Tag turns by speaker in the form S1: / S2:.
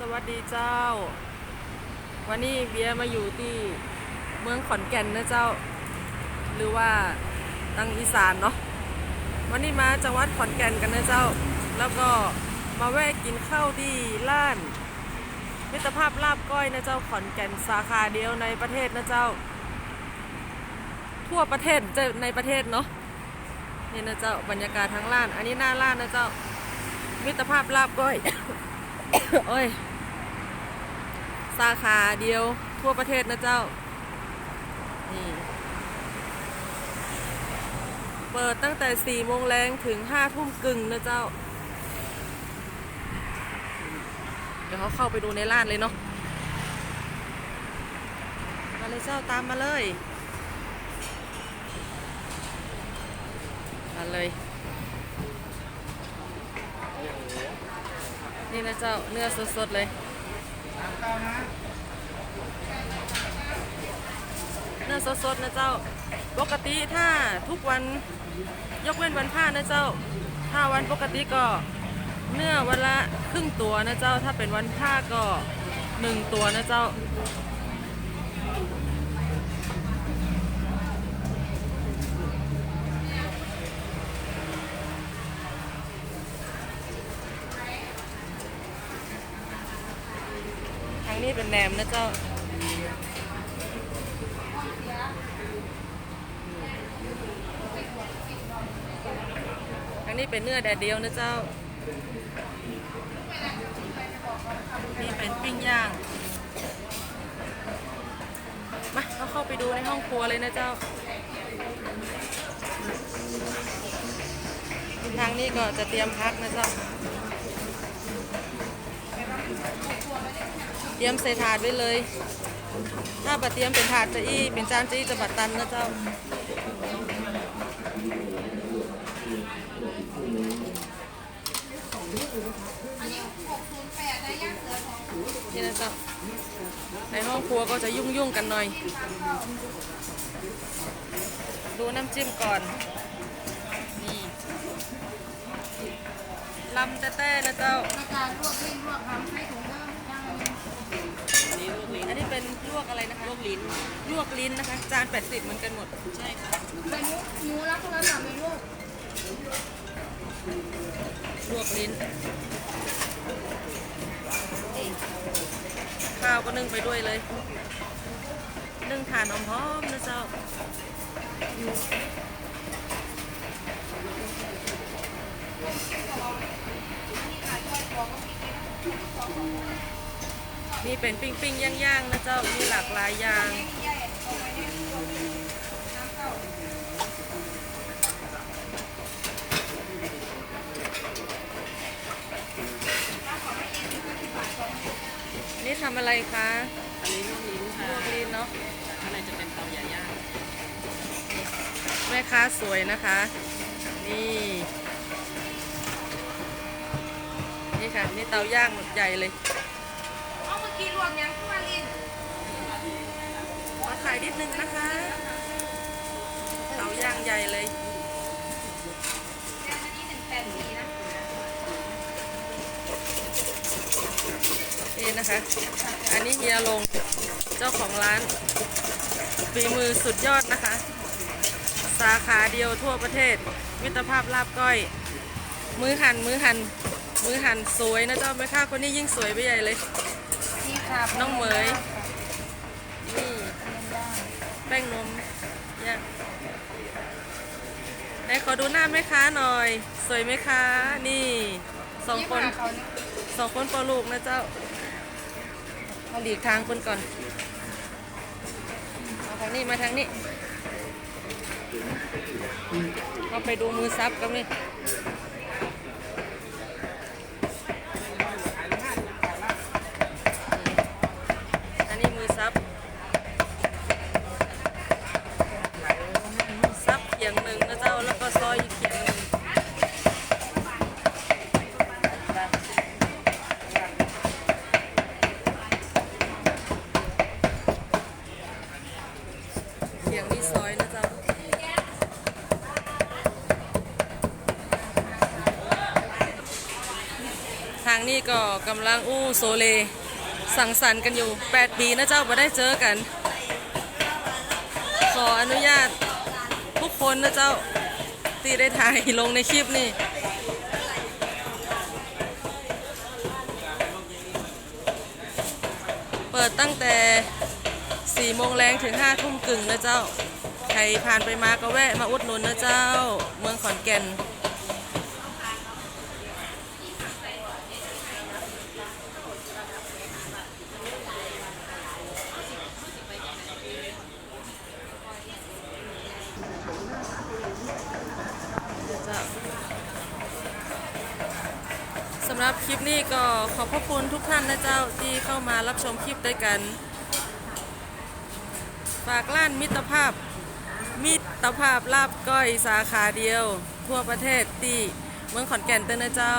S1: สวัสดีเจ้า วันนี้เบียมาอยู่ที่เมืองขอนแก่นนะเจ้า หรือว่าตังอีสานเนาะวันนี้มาจังหวัดขอนแก่นกันนะเจ้า แล้วก็มาแวะกินข้าวที่ร้านมิตรภาพลาบก้อยนะเจ้าขอนแก่นสาขาเดียวในประเทศนะเจ้า ทั่วประเทศจะในประเทศเนาะนี่นะเจ้าบรรยากาศทั้งร้าน อันนี้หน้าร้านนะเจ้ามิตรภาพลาบก้อย โอ้ย สาขาเดียวทั่วประเทศนะเจ้า นี่ เปิดตั้งแต่4โมงแรงถึง5ทุ่มกึ่งนะเจ้า เดี๋ยวเขาเข้าไปดูในร้านเลยเนาะ มาเลยเจ้าตามมาเลย มาเลย นี่นะเจ้าเนื้อสดๆเลย เนื้อสดๆนะเจ้า ปกติถ้าทุกวันยกเว้นวันผ้านะเจ้า ถ้าวันปกติก็เนื้อวันละครึ่งตัวนะเจ้า ถ้าเป็นวันพ่าก็หนึ่งตัวนะเจ้าางนี้เป็นแหนมนะเจ้าทางนี้เป็นเนื้อแดดเดียวนะเจ้า นี่เป็นปิ้งย่าง มาเราเข้าไปดูในห้องครัวเลยนะเจ้า ทางนี้ก็จะเตรียมพักนะเจ้า เตรียมใส่ถาดไว้เลย ถ้าบัดเตรียมเป็นถาดจะอี้เป็นจานจะอี้จะบัดตันนะเจ้านี่นะเจ้าในห้องครัวก็จะยุ่งยุ่งกันหน่อย ดูน้ำจิ้มก่อน นี่ลำแต้ๆนะเจ้า
S2: ในการลวกเส้นลวกทำให้ถุงน้ำยัง
S1: อันนี้เป็นล วกอะไรนะคะลวกลิ้นลวกลิ้นนะคะ จาน 80เหมือนกันหมด ใช่ค่ะ
S2: เป็นหมูรับโทรศัพท์มีลูก
S1: ลวกลิ้น ข้าวก็นึ่งไปด้วยเลย นึ่งทานหอมๆนะเจ้า นี่เป็นปิ้งปิ้งๆย่างๆนะเจ้า มีหลากหลายอย่างนี่ทำอะไรคะ
S3: อันนี้ลูกลิ้น
S1: ล
S3: ค่ะ
S1: วกลิ้นเนาะ
S3: ข้างในจะเป็นเตาใหญ่ย่าง
S1: แม่ค้าสวยนะคะ นี่ นี่ค่ะ นี่เตาย่างใหญ่เลย
S2: เอาเมื่อกี้ลวกยังมาลิน
S1: มาถ่ายนิดนึงนะคะเตาย่างใหญ่เลย
S2: อันนี้หนึ่งแปดสี่นะ
S1: นี่นะคะ อันนี้เฮียลงเจ้าของร้านฝีมือสุดยอดนะคะ สาขาเดียวทั่วประเทศ มิตรภาพลาบก้อย มือหันมือหันมือหันสวยนะเจ้าแม่ค้าคนนี้ยิ่งสวยไปใหญ่เลย
S2: นี่ค่ะ
S1: น้องเหมยนี่แป้งนมย่างไหนขอดูหน้าแม่ค้าหน่อย สวยไหมคะนี่สองคน
S2: เขานี่
S1: สองคนปอลูกนะเจ้าเอาหลีกทางคนก่อนเอาทางนี้มาทางนี้เราไปดูมือซับกันนี่อันนี้มือซับ ซับเขียงหนึ่งนะเจ้า แล้วก็ซอยอีกเขียงหนึ่ง เสียงนี่ซอยนะเจ้า ทางนี่ก็กำลังอู้โซเล สั่งสรรค์กันอยู่ 8 ปีนะเจ้ามาได้เจอกัน ขออนุญาตทุกคนนะเจ้าที่ได้ถ่ายลงในคลิปนี่เปิดตั้งแต่4โมงแรงถึง5ทุ่มกึ่งนะเจ้า ใครผ่านไปมาก็แวะมาอุดหนุนนะเจ้า เมืองขอนแก่นำหรับคลิปนี้ก็ขอบพระคุณทุกท่านนะเจ้าที่เข้ามารับชมคลิปด้วยกัน ฝากร้านมิตรภาพ มิตรภาพลาบก้อยสาขาเดียว ทั่วประเทศที่เมืองขอนแก่นเต้นนะเจ้า